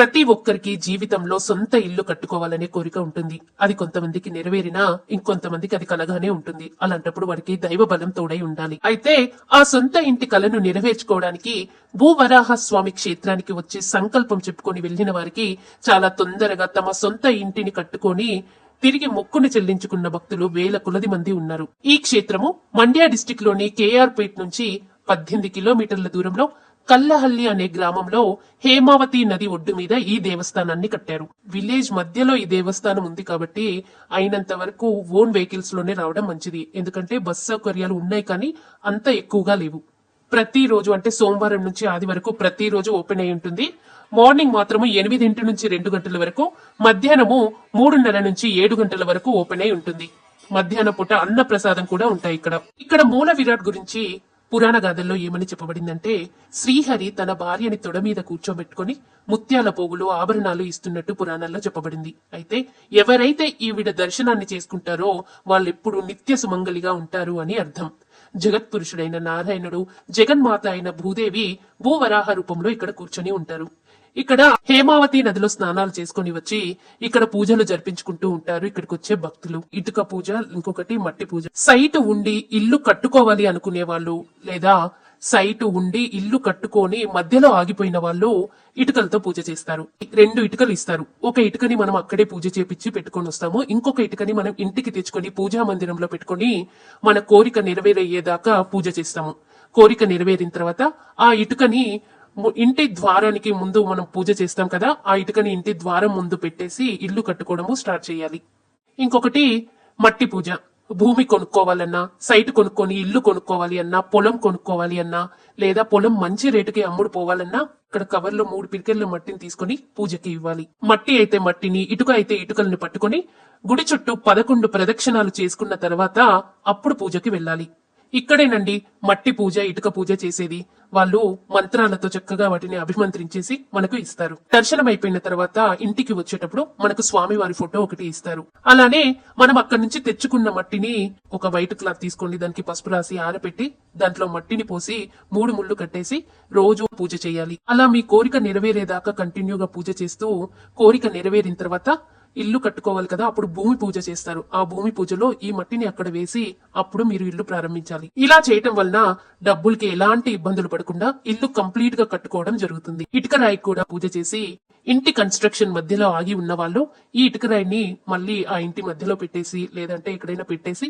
ప్రతి ఒక్కరికి జీవితంలో సొంత ఇల్లు కట్టుకోవాలనే కోరిక ఉంటుంది. అది కొంతమందికి నెరవేరినా ఇంకొంతమందికి అది కలగానే ఉంటుంది. అలాంటప్పుడు వారికి దైవ బలం తోడై ఉండాలి. అయితే ఆ సొంత ఇంటి కలను నెరవేర్చుకోవడానికి భూవరాహ స్వామి క్షేత్రానికి వచ్చి సంకల్పం చెప్పుకొని వెళ్ళిన వారికి చాలా తొందరగా తమ సొంత ఇంటిని కట్టుకొని తిరిగి మొక్కును చెల్లించుకున్న భక్తులు వేల కొలది మంది ఉన్నారు. ఈ క్షేత్రము మండ్యా డిస్టిక్లోని కేఆర్ పేట్ నుంచి పద్దెనిమిది కిలోమీటర్ల దూరంలో కల్లహల్లి అనే గ్రామంలో హేమావతి నది ఒడ్డు మీద ఈ దేవస్థానాన్ని కట్టారు. విలేజ్ మధ్యలో ఈ దేవస్థానం ఉంది కాబట్టి అయినంత వరకు ఓన్ వెహికల్స్లోనే రావడం మంచిది. ఎందుకంటే బస్ సౌకర్యాలు ఉన్నాయి కానీ అంత ఎక్కువగా లేవు. ప్రతిరోజు అంటే సోమవారం నుంచి ఆది వరకు ప్రతిరోజు ఓపెన్ అయి ఉంటుంది. మార్నింగ్ మాత్రము ఎనిమిదింటి నుంచి రెండు గంటల వరకు మధ్యాహ్నము మూడున్నర నుంచి ఏడు గంటల వరకు ఓపెన్ అయి ఉంటుంది. మధ్యాహ్న పూట అన్న ప్రసాదం కూడా ఉంటాయి ఇక్కడ. ఇక్కడ మూల విరాట్ గురించి పురాణ గాథల్లో ఏమని చెప్పబడిందంటే శ్రీహరి తన భార్యని తొడ మీద కూర్చోబెట్టుకుని ముత్యాల పోగులు ఆభరణాలు ఇస్తున్నట్టు పురాణాల్లో చెప్పబడింది. అయితే ఎవరైతే ఈవిడ దర్శనాన్ని చేసుకుంటారో వాళ్ళెప్పుడు నిత్య సుమంగలిగా ఉంటారు అని అర్థం. జగత్పురుషుడైన నారాయణుడు జగన్మాత అయిన భూదేవి భూవరాహ రూపంలో ఇక్కడ కూర్చొని ఉంటారు. ఇక్కడ హేమావతి నదిలో స్నానాలు చేసుకొని వచ్చి ఇక్కడ పూజలు జరిపించుకుంటూ ఉంటారు. ఇక్కడికి వచ్చే భక్తులు. ఇటుక పూజ ఇంకొకటి మట్టి పూజ. సైట్ ఉండి ఇల్లు కట్టుకోవాలి అనుకునే వాళ్ళు లేదా సైటు ఉండి ఇల్లు కట్టుకొని మధ్యలో ఆగిపోయిన వాళ్ళు ఇటుకలతో పూజ చేస్తారు. రెండు ఇటుకలు ఇస్తారు. ఒక ఇటుకని మనం అక్కడే పూజ చేపించి పెట్టుకొని వస్తాము. ఇంకొక ఇటుకని మనం ఇంటికి తెచ్చుకొని పూజా మందిరంలో పెట్టుకొని మన కోరిక నెరవేరయ్యేదాకా పూజ చేస్తాము. కోరిక నెరవేరిన తర్వాత ఆ ఇటుకని ఇంటి ద్వారానికి ముందు మనం పూజ చేస్తాం కదా ఆ ఇటుకని ఇంటి ద్వారం ముందు పెట్టేసి ఇల్లు కట్టుకోవడము స్టార్ట్ చేయాలి. ఇంకొకటి మట్టి పూజ. భూమి కొనుక్కోవాలన్నా సైట్ కొనుక్కొని ఇల్లు కొనుక్కోవాలి అన్నా పొలం కొనుక్కోవాలి అన్నా లేదా పొలం మంచి రేటుకి అమ్ముడు పోవాలన్నా ఇక్కడ కవర్లో మూడు పిరికెళ్ళ మట్టిని తీసుకొని పూజకి ఇవ్వాలి. మట్టి అయితే మట్టిని ఇటుక అయితే ఇటుకలను పట్టుకొని గుడి చుట్టూ పదకొండు ప్రదక్షిణాలు చేసుకున్న తర్వాత అప్పుడు పూజకి వెళ్ళాలి. ఇక్కడేనండి మట్టి పూజ ఇటుక పూజ చేసేది. వాళ్ళు మంత్రాలతో చక్కగా వాటిని అభిమంత్రించేసి మనకు ఇస్తారు. దర్శనం అయిపోయిన తర్వాత ఇంటికి వచ్చేటప్పుడు మనకు స్వామి వారి ఫోటో ఒకటి ఇస్తారు. అలానే మనం అక్కడి నుంచి తెచ్చుకున్న మట్టిని ఒక వైట్ క్లాత్ తీసుకోండి దానికి పసుపు రాసి ఆరపెట్టి దాంట్లో మట్టిని పోసి మూడు ముళ్ళు కట్టేసి రోజు పూజ చేయాలి. అలా మీ కోరిక నెరవేరేదాకా కంటిన్యూగా పూజ చేస్తూ కోరిక నెరవేరిన తర్వాత ఇల్లు కట్టుకోవాలి కదా అప్పుడు భూమి పూజ చేస్తారు. ఆ భూమి పూజలో ఈ మట్టిని అక్కడ వేసి అప్పుడు మీరు ఇల్లు ప్రారంభించాలి. ఇలా చేయటం వలన డబ్బులకి ఎలాంటి ఇబ్బందులు పడకుండా ఇల్లు కంప్లీట్గా కట్టుకోవడం జరుగుతుంది. ఇటుక రాయి కూడా పూజ చేసి ఇంటి కన్స్ట్రక్షన్ మధ్యలో ఆగి ఉన్న వాళ్ళు ఈ ఇటుక రాయిని మళ్ళీ ఆ ఇంటి మధ్యలో పెట్టేసి లేదంటే ఎక్కడైనా పెట్టేసి